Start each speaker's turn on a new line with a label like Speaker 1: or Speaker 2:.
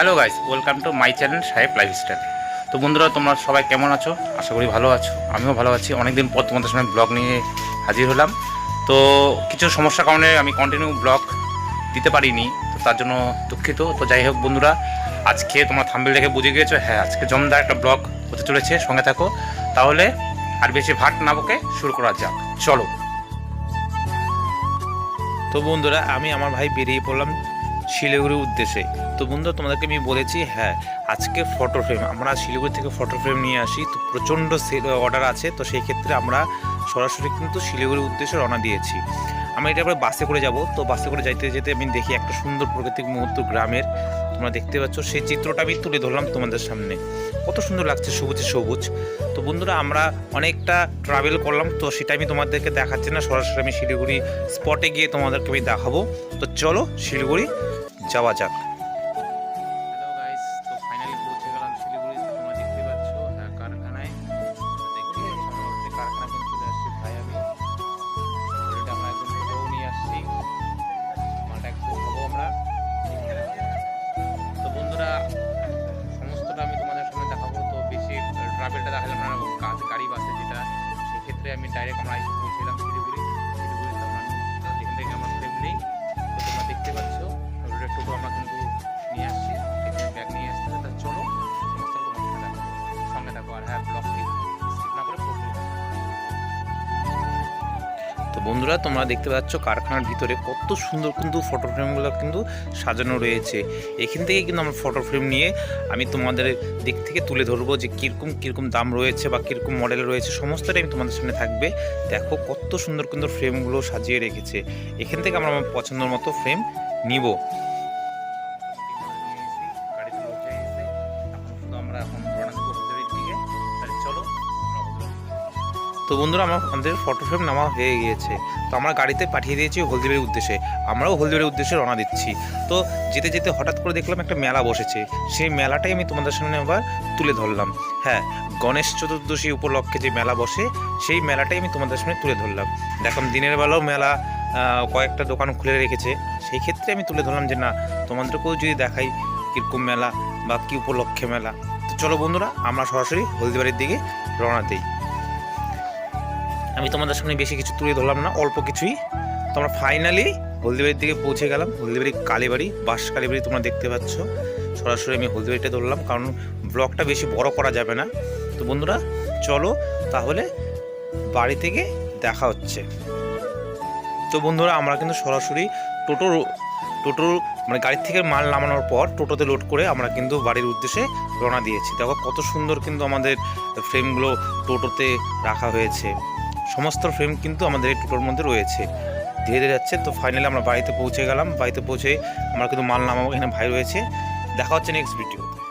Speaker 1: Hello guys, welcome to my channel Saheb lifestyle. তো বন্ধুরা, তোমরা সবাই কেমন আছো? আশা করি ভালো আছো। আমিও ভালো আছি। অনেকদিন পর তোমাদের সামনে ব্লগ নিয়ে হাজির হলাম। তো কিছু সমস্যার কারণে আমি কন্টিনিউ ব্লগ দিতে পারিনি, তো তার জন্য দুঃখিত। তো যাই হোক বন্ধুরা, আজকে তোমরা থাম্বেল দেখে বুঝে গিয়েছো হ্যাঁ আজকে জমদার একটা ব্লগ হতে চলেছে, সঙ্গে থাকো। তাহলে আর বেশি ভাট না বকে শুরু করা যাক। চলো।
Speaker 2: তো বন্ধুরা, আমি আমার ভাই বেরিয়ে পড়লাম। শিলিগুড়ির উদ্দেশ্যে। তো বন্ধুরা, তোমাদেরকে আমি বলেছি হ্যাঁ আজকে ফটো ফ্রেম আমরা শিলিগুড়ি থেকে ফটো ফ্রেম নিয়ে আসি, তো প্রচণ্ড অর্ডার আছে, তো সেই ক্ষেত্রে আমরা সরাসরি কিন্তু শিলিগুড়ির উদ্দেশ্যে রওনা দিয়েছি। আমরা এটা আবার বাসে করে যাব, তো বাসে করে যাইতে যেতে আমি দেখি একটা সুন্দর প্রাকৃতিক মুহূর্ত গ্রামের, তোমরা দেখতে পাচ্ছ, সেই চিত্রটা আমি তুলে ধরলাম তোমাদের সামনে। কত সুন্দর লাগছে সবুজে সবুজ। তো বন্ধুরা, আমরা অনেকটা ট্রাভেল করলাম, তো সেটা আমি তোমাদেরকে দেখাচ্ছি না। সরাসরি আমি শিলিগুড়ি স্পটে গিয়ে তোমাদেরকে আমি দেখাবো। তো চলো শিলিগুড়ি যাওয়া যাক।
Speaker 1: আমি ডাইরেক্ট আমরা এসে পৌঁছেলাম
Speaker 2: বন্ধুরা, তোমরা দেখতে পাচ্ছ কারখানার ভিতরে কত সুন্দর কিন্তু ফটো ফ্রেমগুলো কিন্তু সাজানো রয়েছে। এখান থেকে কিন্তু আমার ফটো ফ্রেম নিয়ে আমি তোমাদের দিক থেকে তুলে ধরবো যে কীরকম কীরকম দাম রয়েছে বা কীরকম মডেল রয়েছে, সমস্তটাই আমি তোমাদের সামনে থাকবে। দেখো কত সুন্দর কিন্তু ফ্রেমগুলো সাজিয়ে রেখেছে। এখান থেকে আমরা আমার পছন্দের মতো ফ্রেম নিব। তো বন্ধুরা, আমার আমাদের ফটো ফ্রেম নেওয়া হয়ে গিয়েছে। তো আমরা গাড়িতে পাঠিয়ে দিয়েছি হলদিবাড়ির উদ্দেশ্যে। আমরাও হলদিবাড়ির উদ্দেশ্যে রওনা দিচ্ছি। তো যেতে যেতে হঠাৎ করে দেখলাম একটা মেলা বসেছে। সেই মেলাটাই আমি তোমাদের সামনে আবার তুলে ধরলাম। হ্যাঁ গণেশ চতুর্দশী উপলক্ষে যে মেলা বসে, সেই মেলাটাই আমি তোমাদের সামনে তুলে ধরলাম। দেখলাম দিনের বেলাও মেলা কয়েকটা দোকান খুলে রেখেছে। সেই ক্ষেত্রে আমি তুলে ধরলাম যে না, তোমাদেরকেও যদি দেখাই কীরকম মেলা বা কী উপলক্ষে মেলা। তো চলো বন্ধুরা, আমরা সরাসরি হলদিবাড়ির দিকে রওনা দিই। আমি তোমাদের সামনে বেশি কিছু তুলে ধরলাম না, অল্প কিছুই। তো আমরা ফাইনালি হলদিবাড়ির দিকে পৌঁছে গেলাম। হলদিবাড়ি কালীবাড়ি বাস কালীবাড়ি তোমরা দেখতে পাচ্ছ। সরাসরি আমি হলদিবাড়িটা ধরলাম, কারণ ব্লগটা বেশি বড় করা যাবে না। তো বন্ধুরা, চলো তাহলে বাড়ি থেকে দেখা হচ্ছে। তো বন্ধুরা, আমরা কিন্তু সরাসরি টোটোর টোটোর মানে গাড়ি থেকে মাল নামানোর পর টোটোতে লোড করে আমরা কিন্তু বাড়ির উদ্দেশ্যে রওনা দিয়েছি। দেখো কত সুন্দর কিন্তু আমাদের ফ্রেমগুলো টোটোতে রাখা হয়েছে। সমস্ত ফ্রেম কিন্তু আমাদের এই টোটোর মধ্যে রয়েছে। ধীরে ধীরে যাচ্ছে, তো ফাইনালি আমরা বাড়িতে পৌঁছে গেলাম। বাড়িতে পৌঁছে আমরা কিন্তু মাল নামাবো, এখানে ভাই রয়েছে। দেখা হচ্ছে নেক্সট ভিডিওতে